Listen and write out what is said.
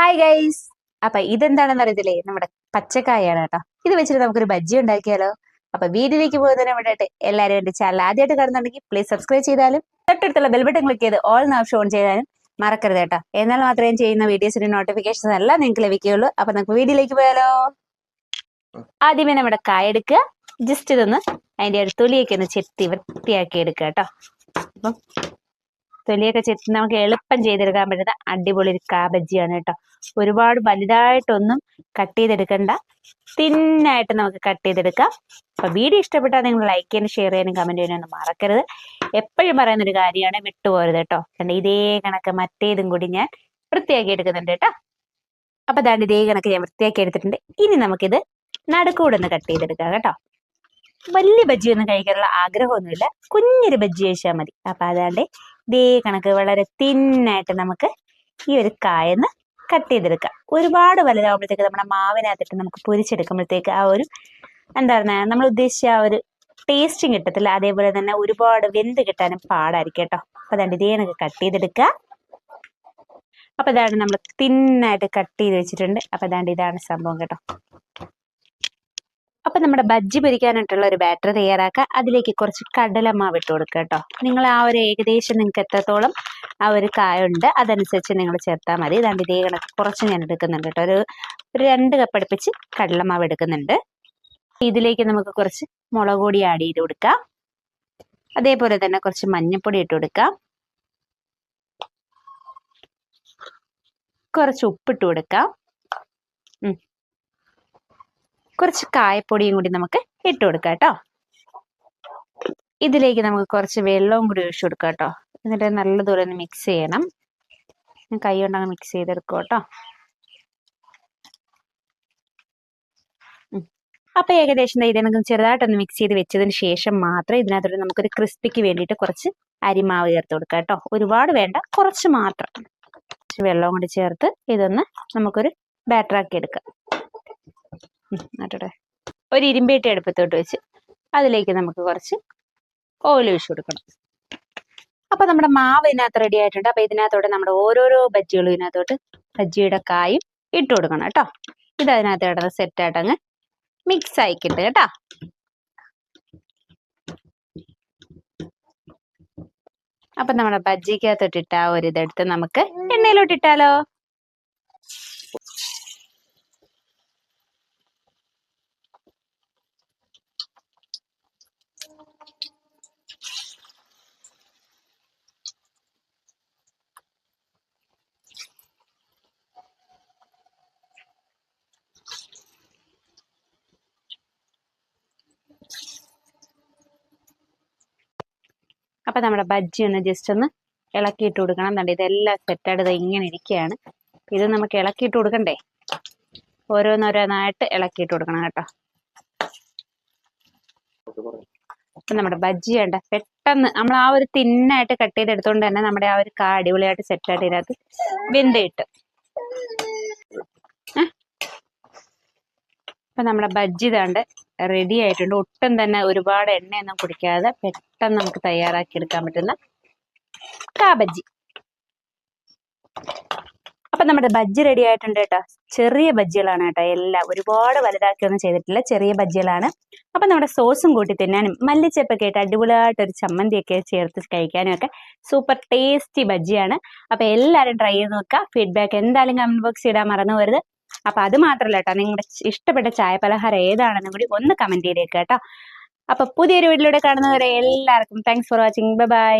Hi guys അപ്പൊ ഇതെന്താണെന്ന് അറിയത്തില്ലേ? നമ്മുടെ പച്ചക്കായാണ് കേട്ടോ. ഇത് വെച്ചിട്ട് നമുക്കൊരു ബജ്ജി ഉണ്ടാക്കിയാലോ? അപ്പൊ വീഡിയോയിലേക്ക് പോകുന്നതിന് വേണ്ടിയിട്ട് എല്ലാവരും എന്റെ ചാനൽ ആദ്യമായിട്ട് കാണുന്നുണ്ടെങ്കിൽ പ്ലീസ് സബ്സ്ക്രൈബ് ചെയ്താലും തൊട്ടടുത്തുള്ള ബെൽ ബട്ടൺ ക്ലിക്ക് ചെയ്ത് ഓൾ ഓപ്ഷൻ ഓൺ ചെയ്താലും മറക്കരുത് കേട്ടോ. എന്നാൽ മാത്രമേ ചെയ്യുന്ന വീഡിയോസിന്റെ നോട്ടിഫിക്കേഷൻ എല്ലാം നിങ്ങൾക്ക് ലഭിക്കുകയുള്ളൂ. അപ്പൊ നമുക്ക് വീഡിയോയിലേക്ക് പോയാലോ? ആദ്യമേ നമ്മുടെ കായ എടുക്കുക. ജസ്റ്റ് ഇതൊന്ന് അതിന്റെ ഒരു തൊലിയൊക്കെ ഒന്ന് ചെത്തി വൃത്തിയാക്കി എടുക്കുക കേട്ടോ. അപ്പം തൊലിയൊക്കെ ചെത്തി നമുക്ക് എളുപ്പം ചെയ്തെടുക്കാൻ പറ്റുന്ന അടിപൊളി ഒരു കാബജിയാണ് കേട്ടോ. ഒരുപാട് വലുതായിട്ടൊന്നും കട്ട് ചെയ്തെടുക്കണ്ട. തിന്നായിട്ട് നമുക്ക് കട്ട് ചെയ്തെടുക്കാം. അപ്പൊ വീഡിയോ ഇഷ്ടപ്പെട്ടാൽ നിങ്ങൾ ലൈക്ക് ചെയ്യാനും ഷെയർ ചെയ്യാനും കമന്റ് ചെയ്യാനൊന്നും മറക്കരുത്. എപ്പോഴും പറയുന്ന ഒരു കാര്യമാണ് വിട്ടുപോകരുത് കേട്ടോ. കണ്ട ഇതേ കണക്ക് മറ്റേതും കൂടി ഞാൻ വൃത്തിയാക്കി എടുക്കുന്നുണ്ട് കേട്ടോ. അപ്പൊ ദാണ്ട് ഇതേ കണക്ക് ഞാൻ വൃത്തിയാക്കി എടുത്തിട്ടുണ്ട്. ഇനി നമുക്കിത് നടുക്കൂടെ ഒന്ന് കട്ട് ചെയ്തെടുക്കാം കേട്ടോ. വലിയ ബജ്ജി ഒന്നും കഴിക്കാനുള്ള ആഗ്രഹമൊന്നുമില്ല. കുഞ്ഞൊരു ബജ്ജി കഴിച്ചാൽ മതി. അപ്പൊ അതാണ്ട് ഇതേ കണക്ക് വളരെ തിന്നായിട്ട് നമുക്ക് ഈ ഒരു കായന്ന് കട്ട് ചെയ്തെടുക്കാം. ഒരുപാട് വലുതാവുമ്പോഴത്തേക്ക് നമ്മുടെ മാവിനകത്തിട്ട് നമുക്ക് പൊരിച്ചെടുക്കുമ്പോഴത്തേക്ക് ആ ഒരു എന്താ പറയുക നമ്മൾ ഉദ്ദേശിച്ച ആ ഒരു ടേസ്റ്റും കിട്ടത്തില്ല. അതേപോലെ തന്നെ ഒരുപാട് വെന്ത് കിട്ടാനും പാടായിരിക്കും കേട്ടോ. അപ്പൊ അതാണ്ട് ഇതേ കണക്ക് കട്ട് ചെയ്തെടുക്കുക. അപ്പൊ ഇതാണ് നമ്മൾ തിന്നായിട്ട് കട്ട് ചെയ്ത് വെച്ചിട്ടുണ്ട്. അപ്പൊ അതാണ്ട് ഇതാണ് സംഭവം കേട്ടോ. അപ്പൊ നമ്മുടെ ബജ്ജി പൊരിക്കാനായിട്ടുള്ള ഒരു ബാറ്റർ തയ്യാറാക്കുക. അതിലേക്ക് കുറച്ച് കടലമാവ് ഇട്ട് കൊടുക്കുക കേട്ടോ. നിങ്ങൾ ആ ഒരു ഏകദേശം നിങ്ങൾക്ക് എത്രത്തോളം ആ ഒരു കായുണ്ട് അതനുസരിച്ച് നിങ്ങൾ ചേർത്താൽ മതി. ഇതാണ്ട് ഇതേ കണക്ക് കുറച്ച് ഞാൻ എടുക്കുന്നുണ്ട് കേട്ടോ. ഒരു ഒരു രണ്ട് കപ്പ് അടുപ്പിച്ച് കടലമാവ് എടുക്കുന്നുണ്ട്. ഇതിലേക്ക് നമുക്ക് കുറച്ച് മുളക് പൊടി ആഡ് ചെയ്ത് കൊടുക്കാം. അതേപോലെ തന്നെ കുറച്ച് മഞ്ഞൾപ്പൊടി ഇട്ട് കൊടുക്കാം. കുറച്ച് ഉപ്പിട്ട് കൊടുക്കാം. കുറച്ച് കായപ്പൊടിയും കൂടി നമുക്ക് ഇട്ട് കൊടുക്കാം കേട്ടോ. ഇതിലേക്ക് നമുക്ക് കുറച്ച് വെള്ളവും കൂടി ഒഴിച്ചു കൊടുക്കാം കേട്ടോ. എന്നിട്ട് നല്ലതുപോലെ ഒന്ന് മിക്സ് ചെയ്യണം. കൈ കൊണ്ടങ്ങ് മിക്സ് ചെയ്തെടുക്കും കേട്ടോ. അപ്പൊ ഏകദേശം ദേ ഇതിനകം ചെറുതായിട്ടൊന്ന് മിക്സ് ചെയ്ത് വെച്ചതിന് ശേഷം മാത്രം ഇതിനകത്തോട്ട് നമുക്കൊരു ക്രിസ്പിക്ക് വേണ്ടിയിട്ട് കുറച്ച് അരിമാവ് ചേർത്ത് കൊടുക്കാം കേട്ടോ. ഒരുപാട് വേണ്ട കുറച്ച് മാത്രം. വെള്ളവും കൂടി ചേർത്ത് ഇതൊന്ന് നമുക്കൊരു ബാറ്ററാക്കി എടുക്കാം. ഉം, ആട്ടെ ഒരു ഇരുമ്പേട്ടി അടുപ്പത്തോട്ട് വെച്ച് അതിലേക്ക് നമുക്ക് കുറച്ച് ഓയിൽ ഒഴിച്ചു കൊടുക്കണം. അപ്പൊ നമ്മുടെ മാവ് ഇതിനകത്ത് റെഡി ആയിട്ടുണ്ട്. അപ്പൊ ഇതിനകത്തോട്ട് നമ്മുടെ ഓരോരോ ബജ്ജികളും ഇതിനകത്തോട്ട് ബജ്ജിയുടെ കായും ഇട്ട് കൊടുക്കണം കേട്ടോ. ഇത് അതിനകത്ത് കിടന്ന് സെറ്റ് ആയിട്ട് അങ്ങ് മിക്സ് ആയിക്കിട്ട് കേട്ടോ അപ്പൊ നമ്മുടെ ബജ്ജിക്കകത്തോട്ടിട്ട് ആ ഒരു ഇതെടുത്ത് നമുക്ക് എണ്ണയിലോട്ട് ഇട്ടാലോ? അപ്പൊ നമ്മുടെ ബജ്ജി ഒന്ന് ജസ്റ്റ് ഒന്ന് ഇളക്കിയിട്ട് കൊടുക്കണം. എന്നുണ്ട് ഇതെല്ലാം സെറ്റായിട്ട് ഇത് ഇങ്ങനെ ഇരിക്കുകയാണ്. ഇത് നമുക്ക് ഇളക്കിയിട്ട് കൊടുക്കണ്ടേ? ഓരോന്നോരോന്നായിട്ട് ഇളക്കിയിട്ട് കൊടുക്കണം കേട്ടോ. അപ്പൊ നമ്മുടെ ബജ്ജി വേണ്ട പെട്ടെന്ന് നമ്മൾ ആ ഒരു തിന്നായിട്ട് കട്ട് ചെയ്തെടുത്തോണ്ട് തന്നെ നമ്മുടെ ആ ഒരു കാ അടിപൊളിയായിട്ട് സെറ്റായിട്ട് ഇതിനകത്ത് വെന്ത് ഏ? അപ്പൊ നമ്മുടെ ബജ്ജി ഇതാണ്ട് റെഡി ആയിട്ടുണ്ട്. ഒട്ടും തന്നെ ഒരുപാട് എണ്ണയൊന്നും കുടിക്കാതെ പെട്ടെന്ന് നമുക്ക് തയ്യാറാക്കി എടുക്കാൻ പറ്റുന്ന കാബജി. അപ്പൊ നമ്മുടെ ബജ്ജി റെഡി ആയിട്ടുണ്ട് കേട്ടോ. ചെറിയ ബജ്ജികളാണ് കേട്ടോ എല്ലാം. ഒരുപാട് വലുതാക്കിയൊന്നും ചെയ്തിട്ടില്ല. ചെറിയ ബജ്ജികളാണ്. അപ്പൊ നമ്മുടെ സോസും കൂട്ടി തിന്നാനും മല്ലിച്ചപ്പൊക്കെ ആയിട്ട് അടിപൊളിയായിട്ട് ഒരു ചമ്മന്തിയൊക്കെ ചേർത്ത് കഴിക്കാനും ഒക്കെ സൂപ്പർ ടേസ്റ്റി ബജ്ജിയാണ്. അപ്പൊ എല്ലാവരും ട്രൈ ചെയ്ത് നോക്കുക. ഫീഡ്ബാക്ക് എന്തായാലും കമന്റ് ബോക്സ് ഇടാൻ മറന്നു പോരുത് അപ്പൊ അത് മാത്രമല്ല കേട്ടോ. നിങ്ങളുടെ ഇഷ്ടപ്പെട്ട ചായ പലഹാരം ഏതാണെന്നും കൂടി ഒന്ന് കമന്റ് ചെയ്തേക്ക് കേട്ടോ. അപ്പൊ പുതിയൊരു വീട്ടിലൂടെ കാണുന്നവരെ എല്ലാവർക്കും താങ്ക്സ് ഫോർ വാച്ചിങ് ബൈ